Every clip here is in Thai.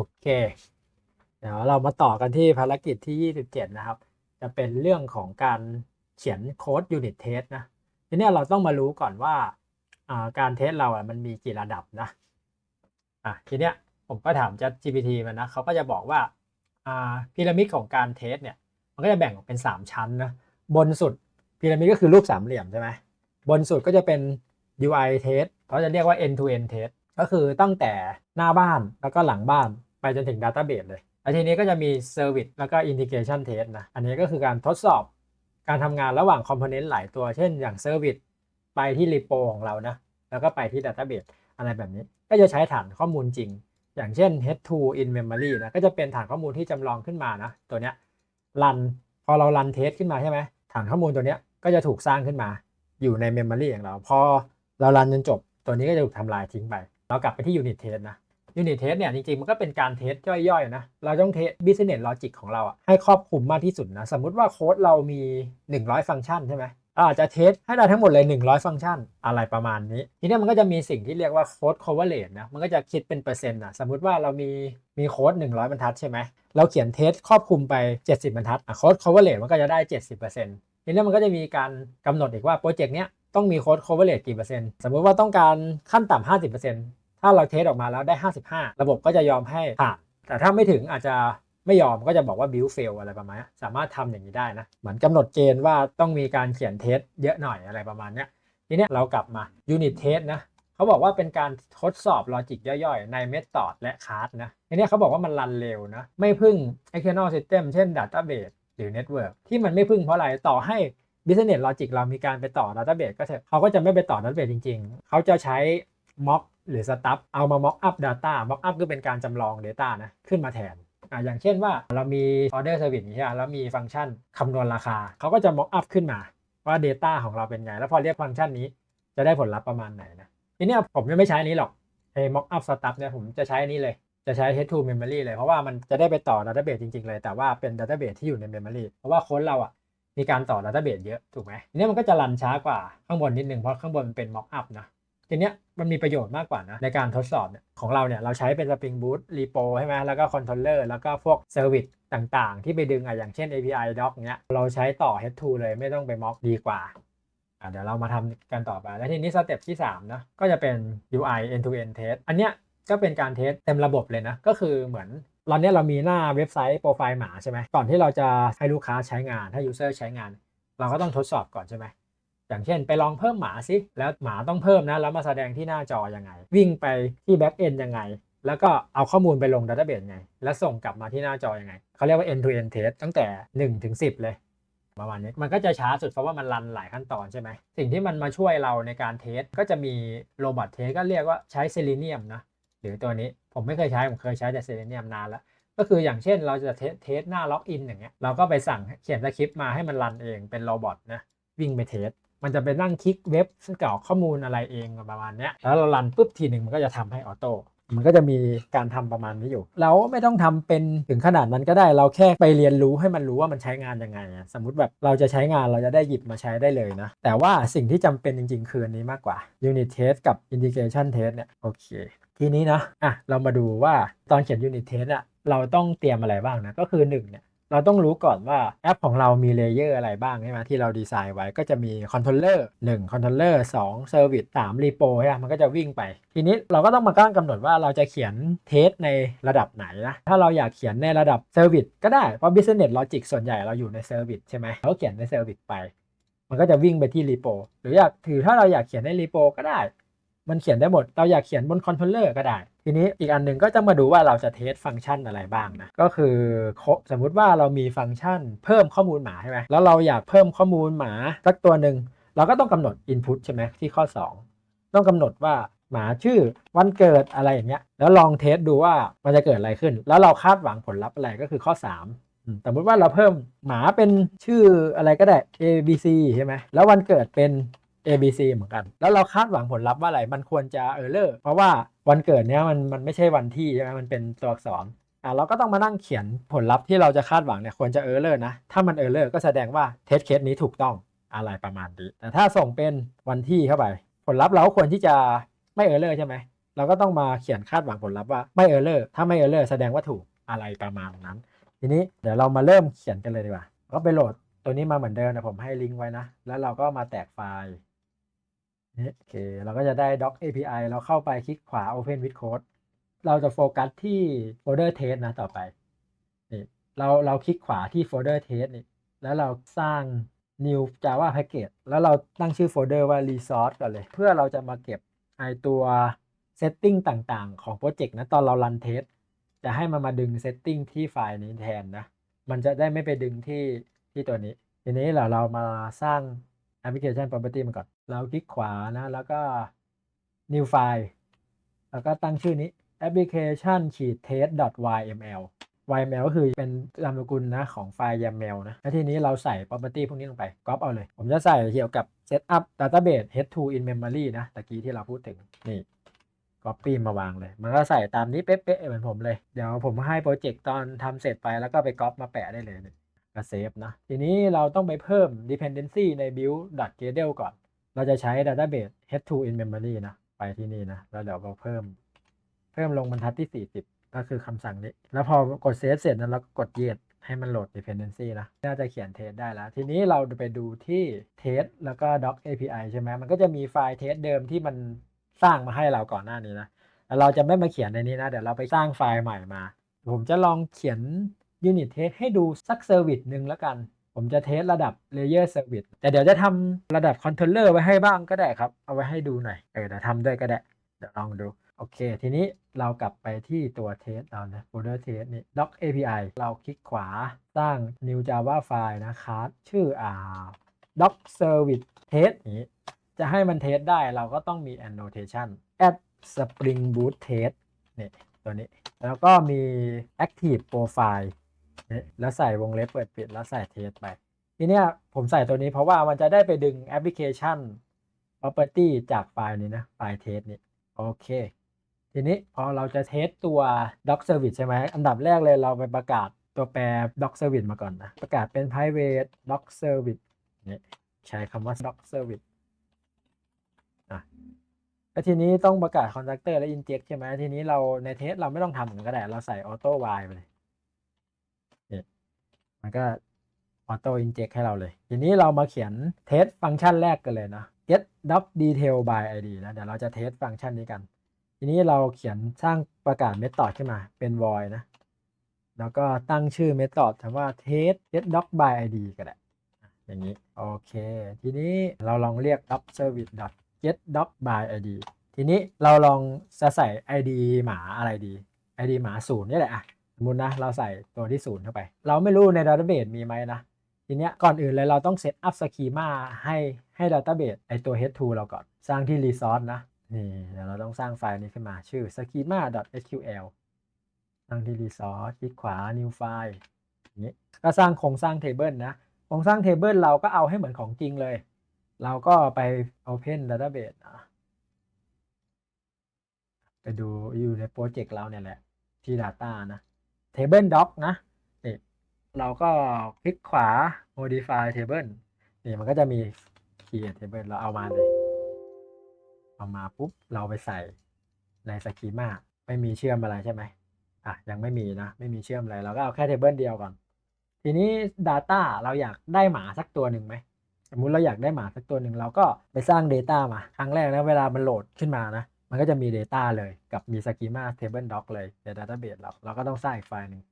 โอเค เดี๋ยวเรามาต่อกันที่ภารกิจที่ 27 นะครับ จะเป็นเรื่องของการเขียนโค้ดยูนิตเทสนะ ทีนี้เราต้องมารู้ก่อนว่าการเทสเราอะมันมีกี่ระดับนะอะทีเนี้ยผมก็ถาม ChatGPT มันนะเขาก็จะบอกว่าอ่าพีระมิดของการเทสเนี่ย มันก็จะแบ่งออกเป็น 3 ชั้นนะ บนสุดพีระมิดก็คือรูปสามเหลี่ยมใช่ไหมบนสุดก็จะเป็น UI test เขาจะเรียกว่า end to end test ก็คือตั้งแต่หน้าบ้านแล้วก็หลังบ้าน ไปจนถึง Database เลยแล้วทีนี้ก็จะมี Service แล้วก็ Integration test นะ อันนี้ก็คือการทดสอบการทำงานระหว่าง Component หลายตัว เช่นอย่าง Service ไปที่ Repo ของเรานะ แล้วก็ไปที่ Database อะไรแบบนี้ ก็จะใช้ฐานข้อมูลจริง อย่างเช่น head2 in memory นะ ก็จะเป็นฐานข้อมูลที่จำลองขึ้นมานะ ตัวเนี้ยรัน พอเรารันเทสขึ้นมาใช่ไหมฐานข้อมูลตัวเนี้ยก็จะถูกสร้างขึ้นมาอยู่ใน memory ของเรา พอเรารันจนจบ ตัวนี้ก็จะถูกทำลายทิ้งไป เรากลับไปที่ unit test นะ unit test เนี่ยจริงๆ มันก็เป็นการเทสย่อยๆนะ เราต้องเทส business logic ของเราอะให้ครอบคลุมมากที่สุดนะ สมมุติว่าโค้ดเรามี 100 ฟังก์ชันใช่ไหมอาจจะเทสให้ได้ทั้งหมดเลย 100 ฟังก์ชันอะไรประมาณนี้ ทีนี้มันก็จะมีสิ่งที่เรียกว่าโค้ด coverage นะ มันก็จะคิดเป็นเปอร์เซ็นต์นะสมมุติว่าเรามีมีโค้ด 100 บรรทัดใช่ไหมเราเขียนเทสครอบคลุมไป 70 บรรทัดโค้ด coverage มันก็จะได้ 70%ทีนี้มันก็จะมีการกำหนดอีกว่าโปรเจกต์เนี้ยต้องมีโค้ด coverage กี่เปอร์เซ็นต์สมมุติว่าต้องการขั้นต่ำ50% ถ้าเราเทสออกมาแล้วได้ 55 ระบบก็จะยอมให้ผ่าน แต่ถ้าไม่ถึงอาจจะไม่ยอมก็จะบอกว่า build fail อะไรประมาณนี้สามารถทำอย่างนี้ได้นะ เหมือนกำหนดเกณฑ์ว่าต้องมีการเขียนเทสเยอะหน่อยอะไรประมาณนี้ทีนี้เรากลับมา unit test นะเขาบอกว่าเป็นการทดสอบลอจิกย่อยๆ ใน method และ class นะทีนี้เขาบอกว่ามันรันเร็วนะ ไม่พึ่ง external system เช่น database หรือ network ที่มันไม่พึ่งเพราะอะไรต่อให้ business logic เรามีการไปต่อ database ก็เถอะเขาก็จะไม่ไปต่อ database จริง ๆ เขาจะใช้ mock หรือ stuff เอามา mock up data mock up ก็เป็นการจำลอง data นะขึ้นมาแทนอะอย่างเช่นว่าเรามี order service ใช่ไหมแล้วมีฟังก์ชันคำนวณราคา เขาก็จะ mock up ขึ้นมาว่า data ของเราเป็นไง แล้วพอเรียกฟังก์ชันนี้จะได้ผลลัพธ์ประมาณไหนนะทีนี้ผมยังไม่ใช้นี้หรอกไอ้ mock up stuff เนี่ยผมจะใช้นนี้เลยจะใช้ head to memory เลย เพราะว่ามันจะได้ไปต่อ database จริง ๆ เลย แต่ว่าเป็น database ที่อยู่ใน memory เพราะว่าโค้ดเราอะมีการต่อ database เยอะ ถูกไหมทีนี้มันก็จะรันช้ากว่าข้างบนนิดนึง เพราะข้างบนมันเป็น mock up นะ ทีเนี้ยมันมีประโยชน์มากกว่านะ ในการทดสอบเนี่ยของเราเนี่ยเราใช้เป็น Spring Boot Repo ใช่ไหมแล้วก็ Controller แล้วก็พวก Service ต่างๆ ที่ไปดึงอะอย่างเช่น API Doc เนี้ยเราใช้ต่อ Head to เลยไม่ต้องไป mock ดีกว่าอะเดี๋ยวเรามาทำกันต่อไป แล้วทีนี้สเต็ปที่3นะก็จะเป็น UI end to end test อันเนี้ยก็เป็นการเทสเต็มระบบเลยนะ ก็คือเหมือนตอนนี้เรามีหน้าเว็บไซต์โปรไฟล์หมาใช่ไหมก่อนที่เราจะให้ลูกค้าใช้งานให้ user ใช้งาน เราก็ต้องทดสอบก่อนใช่ไหม อย่างเช่นไปลองเพิ่มหมาสิแล้วหมาต้องเพิ่มนะแล้วมาแสดงที่หน้าจอยังไง วิ่งไปที่แบ็กเอนยังไง แล้วก็เอาข้อมูลไปลงดัตเตอร์เบสไง แล้วส่งกลับมาที่หน้าจอยังไงเขาเรียกว่า end to end test ตั้งแต่1ถึง10 เลยประมาณนี้มันก็จะช้าสุดเพราะว่ามันรันหลายขั้นตอนใช่ไหมสิ่งที่มันมาช่วยเราในการเทสก็จะมีโรบอทเทสก็เรียกว่าใช้เซเลเนียมนะหรือตัวนี้ผมไม่เคยใช้ ผมเคยใช้แต่เซเลเนียมนานแล้ว ก็คืออย่างเช่นเราจะเทสเทสหน้าล็อกอินอย่างเงี้ยเราก็ไปสั่งเขียนสคริปต์มาให้มันรันเองเป็นโรบอทนะวิ่งไปเทส มันจะไปนั่งคลิกเว็บกรอกข้อมูลอะไรเองประมาณนี้แล้วเรารันปุ๊บทีหนึ่งมันก็จะทำให้ออโต้มันก็จะมีการทำประมาณนี้อยู่ เราไม่ต้องทำเป็นถึงขนาดนั้นก็ได้ เราแค่ไปเรียนรู้ให้มันรู้ว่ามันใช้งานยังไงอะสมมุติแบบเราจะใช้งานเราจะได้หยิบมาใช้ได้เลยนะ แต่ว่าสิ่งที่จำเป็นจริงๆ คืออันนี้มากกว่า unit test กับ integration test เนี่ย โอเค ทีนี้นะ อะ เรามาดูว่าตอนเขียน unit test อะเราต้องเตรียมอะไรบ้างนะ ก็คือหนึ่งเนี่ย เราต้องรู้ก่อนว่าแอปของเรามีเลเยอร์อะไรบ้างใช่ไหมที่เราดีไซน์ไว้ก็จะมีคอนโทรลเลอร์1คอนโทรลเลอร์2 Service 3 Repo ใช่ไหมมันก็จะวิ่งไป ทีนี้เราก็ต้องมาตั้งกำหนดว่าเราจะเขียนเทสในระดับไหนนะ ถ้าเราอยากเขียนในระดับ Service ก็ได้ เพราะ Business Logic ส่วนใหญ่เราอยู่ใน Service ใช่ไหมเราเขียนใน Service ไป มันก็จะวิ่งไปที่ Repo หรืออยากถือถ้าเราอยากเขียนใน Repo ก็ได้ มันเขียนได้หมด เราอยากเขียนบนคอนโทรลเลอร์ก็ได้ ทีนี้อีกอันหนึ่งก็จะมาดูว่าเราจะเทสฟังก์ชันอะไรบ้างนะ ก็คือสมมุติว่าเรามีฟังก์ชันเพิ่มข้อมูลหมาใช่ไหมแล้วเราอยากเพิ่มข้อมูลหมาสักตัวหนึ่ง เราก็ต้องกำหนด Input ใช่ไหมที่ข้อ 2 ต้องกำหนดว่าหมาชื่อวันเกิดอะไรอย่างเงี้ย แล้วลองเทสดูว่ามันจะเกิดอะไรขึ้น แล้วเราคาดหวังผลลัพธ์อะไรก็คือข้อ3อืมสมมติว่าเราเพิ่มหมาเป็นชื่ออะไรก็ได้ A B C ใช่ไหม แล้ววันเกิดเป็น A B C เหมือนกัน แล้วเราคาดหวังผลลัพธ์ว่าอะไร มันควรจะเออร์เลอร์เพราะว่าวันเกิดเนี้ยมันมันไม่ใช่วันที่ใช่ไหมมันเป็นตัวอักษรอะเราก็ต้องมานั่งเขียนผลลัพธ์ที่เราจะคาดหวังเนี่ยควรจะเออร์เลอร์นะ ถ้ามันเออร์เลอร์ก็แสดงว่าเทสเคสนี้ถูกต้องอะไรประมาณนี้ แต่ถ้าส่งเป็นวันที่เข้าไป ผลลัพธ์เราก็ควรที่จะไม่เออร์เลอร์ใช่ไหมเราก็ต้องมาเขียนคาดหวังผลลัพธ์ว่าไม่เออร์เลอร์ถ้าไม่เออร์เลอร์แสดงว่าถูกอะไรประมาณนั้น ทีนี้เดี๋ยวเรามาเริ่มเขียนกันเลยดีกว่า ก็ไปโหลดตัวนี้มาเหมือนเดิมนะผมให้ลิงก์ไว้นะ แล้วเราก็มาแตกไฟล์ โอเค เราก็จะได้ doc API เราเข้าไปคลิกขวา open with code เราจะโฟกัสที่โฟลเดอร์ test นะต่อไปนี่เราเราคลิกขวาที่โฟลเดอร์ test นี่แล้วเราสร้าง new java package แล้วเราตั้งชื่อโฟลเดอร์ว่า resource ก่อนเลย เพื่อเราจะมาเก็บไอตัว setting ต่างๆ ของโปรเจกต์นะตอนเรา run test จะให้มันมาดึง setting ที่ไฟล์นี้แทนนะ มันจะได้ไม่ไปดึงที่ที่ตัวนี้ ทีนี้เราเรามาสร้าง application property มันก่อน เราคลิกขวานะ แล้วก็ new file แล้วก็ตั้งชื่อนี้ application test yml yml ก็คือเป็นนามสกุลนะของไฟล์ YAML นะ แล้วทีนี้เราใส่ property พวกนี้ลงไป ก๊อปเอาเลย ผมจะใส่เกี่ยวกับ setup database h2 in memory นะ ตะกี้ที่เราพูดถึง นี่ copy มาวางเลย มันก็ใส่ตามนี้เป๊ะๆเหมือนผมเลย เดี๋ยวผมให้โปรเจกต์ตอนทำเสร็จไปแล้วก็ไปก๊อปมาแปะได้เลยก็เซฟนะ ทีนี้เราต้องไปเพิ่ม dependency ใน build.gradle ก่อน เราจะใช้ database h2 in memory นะ ไปที่นี่นะ แล้วเดี๋ยวเราเพิ่ม เพิ่มลงบรรทัดที่ 40 ก็คือคำสั่งนี้ แล้วพอกดเซฟเสร็จนะเราก็กด yes ให้มันโหลด dependency นะ น่าจะเขียนเทสได้แล้ว ทีนี้เราไปดูที่ test แล้วก็ doc API ใช่ไหม มันก็จะมีไฟล์เทสเดิมที่มันสร้างมาให้เราก่อนหน้านี้นะแต่เราจะไม่มาเขียนในนี้นะ เดี๋ยวเราไปสร้างไฟล์ใหม่มา ผมจะลองเขียน unit test ให้ดูสักเซอร์วิสหนึ่งแล้วกัน ผมจะเทสระดับ layer service แต่เดี๋ยวจะทำระดับ controller ไว้ให้บ้างก็ได้ครับ เอาไว้ให้ดูหน่อย เออเดี๋ยวทำด้วยก็ได้ เดี๋ยวลองดู โอเค ทีนี้เรากลับไปที่ตัวเทสเรานะ folder test นี่ doc API เราคลิกขวาสร้าง new java file นะครับ ชื่ออ่า doc service test นี้ จะให้มันเทสได้เราก็ต้องมี annotation add spring boot test นี่ตัวนี้ แล้วก็มี active profile แล้วใส่วงเล็บเปิดปิดแล้วใส่เทสไป ทีเนี้ยผมใส่ตัวนี้เพราะว่ามันจะได้ไปดึงแอปพลิเคชัน property จากไฟล์นี้นะ ไฟล์เทสนี้โอเค ทีนี้พอเราจะเทสตัว doc service ใช่ไหมอันดับแรกเลยเราไปประกาศตัวแปร doc service มาก่อนนะ ประกาศเป็น private doc service นี่ใช้คำว่า doc service อะแล้วทีนี้ต้องประกาศ constructor และ inject ใช่ไหมทีนี้เราในเทสเราไม่ต้องทำมันก็ได้ เราใส่ auto wire ไปเลย มันก็ auto inject ให้เราเลย ทีนี้เรามาเขียนเทสฟังก์ชันแรกกันเลยนะ get doc detail by id นะ เดี๋ยวเราจะเทสฟังก์ชันนี้กัน ทีนี้เราเขียนสร้างประกาศ method ขึ้นมาเป็น void นะ แล้วก็ตั้งชื่อ method คำว่า test get doc by id ก็ได้ อย่างนี้ โอเค ทีนี้เราลองเรียก doc service get doc by id ทีนี้เราลองจะใส่ id หมาอะไรดี id หมาศูนย์นี่แหละอะ สมมตินะเราใส่ตัวที่ศูนย์เข้าไป เราไม่รู้ใน database มีไหมนะทีเนี้ยก่อนอื่นเลยเราต้องเซตอัพสกีมาให้ให้ database ไอตัว h2 เราก่อน สร้างที่ resource นะนี่เดี๋ยวเราต้องสร้างไฟล์นี้ขึ้นมาชื่อ schema.sql สร้างที่ resource คลิกขวา new file นี้ก็สร้างโครงสร้าง table นะโครงสร้าง table เราก็เอาให้เหมือนของจริงเลย เราก็ไป open database นะไปดูอยู่ในโปรเจกต์เราเนี่ยแหละที่ data นะ table doc นะนี่เราก็คลิกขวา modify table นี่มันก็จะมี create table เราเอามาเลย เอามาปุ๊บ เราไปใส่ในสกีมาไม่มีเชื่อมอะไรใช่ไหมอะ ยังไม่มีนะ ไม่มีเชื่อมอะไร เราก็เอาแค่เทเบิลเดียวก่อน ทีนี้ Data เราอยากได้หมาสักตัวหนึ่งไหมสมมุติเราอยากได้หมาสักตัวหนึ่งเราก็ไปสร้าง Data มา ครั้งแรกนะเวลามันโหลดขึ้นมานะ มันก็จะมี Data เลยกับมี Schema Table Doc เลยใน Database เราเราก็ต้องสร้างอีกไฟล์หนึ่ง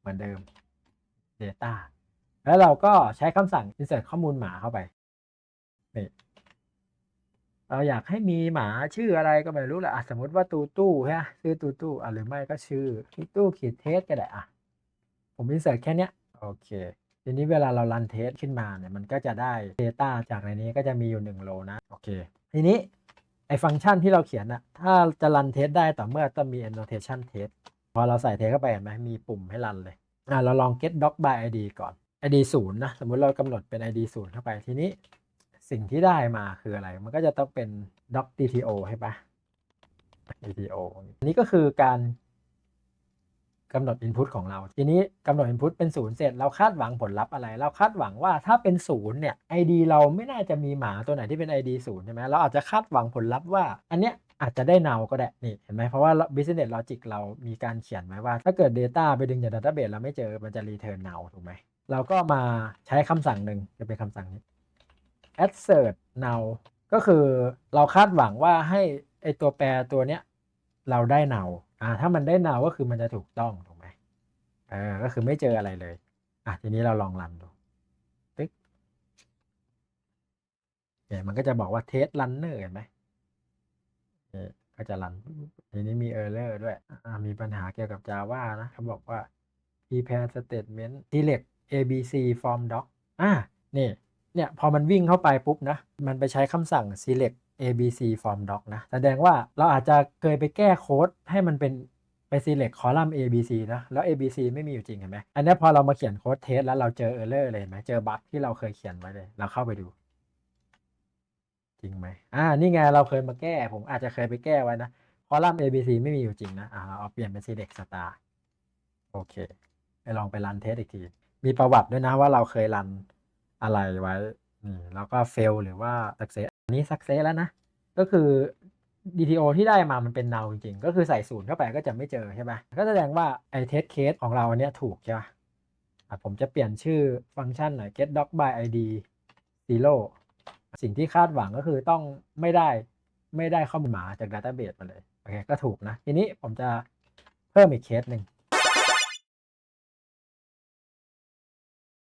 เหมือนเดิม Data แล้วเราก็ใช้คำสั่ง insert ข้อมูลหมาเข้าไปนี่เราอยากให้มีหมาชื่ออะไรก็ไม่รู้แหละอะสมมติว่าตูตู้ใช่ไหมชื่อตูตู้อะหรือไม่ก็ชื่อตูตู้ขีดเทสก็ได้อะผมอินเสิร์ตแค่เนี้ยโอเค ทีนี้เวลาเรารันเทสขึ้นมาเนี่ยมันก็จะได้ Data จากในนี้ก็จะมีอยู่1โลนะ โอเค ทีนี้ไอฟังก์ชันที่เราเขียนนะถ้าจะรันเทสได้ต่อเมื่อต้องมี annotation test พอเราใส่เทสเข้าไปเห็นไหมมีปุ่มให้รันเลยอะเราลอง get doc by id ก่อน id ศูนย์นะสมมุติเรากำหนดเป็น id ศูนย์เข้าไปทีนี้ สิ่งที่ได้มาคืออะไร มันก็จะต้องเป็น doc dto ใช่ปะ dto นนี้ก็คือการ กำหนด input ของเรา ทีนี้กำหนด input เป็นศูนย์เสร็จเราคาดหวังผลลัพธ์อะไร เราคาดหวังว่าถ้าเป็นศูนย์เนี่ย ID เราไม่น่าจะมีหมาตัวไหนที่เป็น ID ศูนย์ใช่ไหมเราอาจจะคาดหวังผลลัพธ์ว่า อันเนี้ยอาจจะได้ null ก็ได้ นี่เห็นไหมเพราะว่า business logic เรามีการเขียนไว้ว่า ถ้าเกิด data ไปดึงจาก database เราไม่เจอมันจะ return null ถูกไหมเราก็มาใช้คำสั่งหนึ่งจะเป็นคำสั่งนี้ assert null ก็คือเราคาดหวังว่าให้ไอตัวแปรตัวเนี้ยเราได้ null อ่าถ้ามันได้ null ก็คือมันจะถูกต้องถูกไหมเออก็คือไม่เจออะไรเลย อะทีนี้เราลองรันดูตึ๊กเนี่ยมันก็จะบอกว่า test runner เห็นไหมเนี่ยก็จะรันทีนี้มี error ด้วยอ่ามีปัญหาเกี่ยวกับ Java นะเขาบอกว่า prepare statement select abc from doc อ่านี่เนี่ยพอมันวิ่งเข้าไปปุ๊บนะ มันไปใช้คำสั่ง select abc form doc นะ แสดงว่าเราอาจจะเคยไปแก้โค้ดให้มันเป็นไป select คอลัมน์ abc นะแล้ว abc ไม่มีอยู่จริงเห็นไหมอันนี้พอเรามาเขียนโค้ดเทสแล้วเราเจอ error เลยเห็นไหมเจอบั๊กที่เราเคยเขียนไว้เลย เราเข้าไปดู จริงไหมอ่านี่ไงเราเคยมาแก้ ผมอาจจะเคยไปแก้ไว้นะคอลัมน์ abc ไม่มีอยู่จริงนะอ่าเราเอาเปลี่ยนเป็น select star โอเคไปลองไปรันเทสอีกที มีประวัติด้วยนะว่าเราเคยรันอะไรไว้นี่แล้วก็ fail หรือว่า success อันนี้ success แล้วนะ ก็คือ DTO ที่ได้มามันเป็น null จริงๆ ก็คือใส่ศูนย์เข้าไปก็จะไม่เจอใช่ไหมก็แสดงว่าไอ้ test case ของเราอันเนี้ยถูกใช่ไหมอะผมจะเปลี่ยนชื่อฟังก์ชันหน่อย get doc by id zero สิ่งที่คาดหวังก็คือต้องไม่ได้ไม่ได้ข้อมูลหมาจาก database มาเลย โอเค ก็ถูกนะ ทีนี้ผมจะเพิ่มอีกเคสหนึ่ง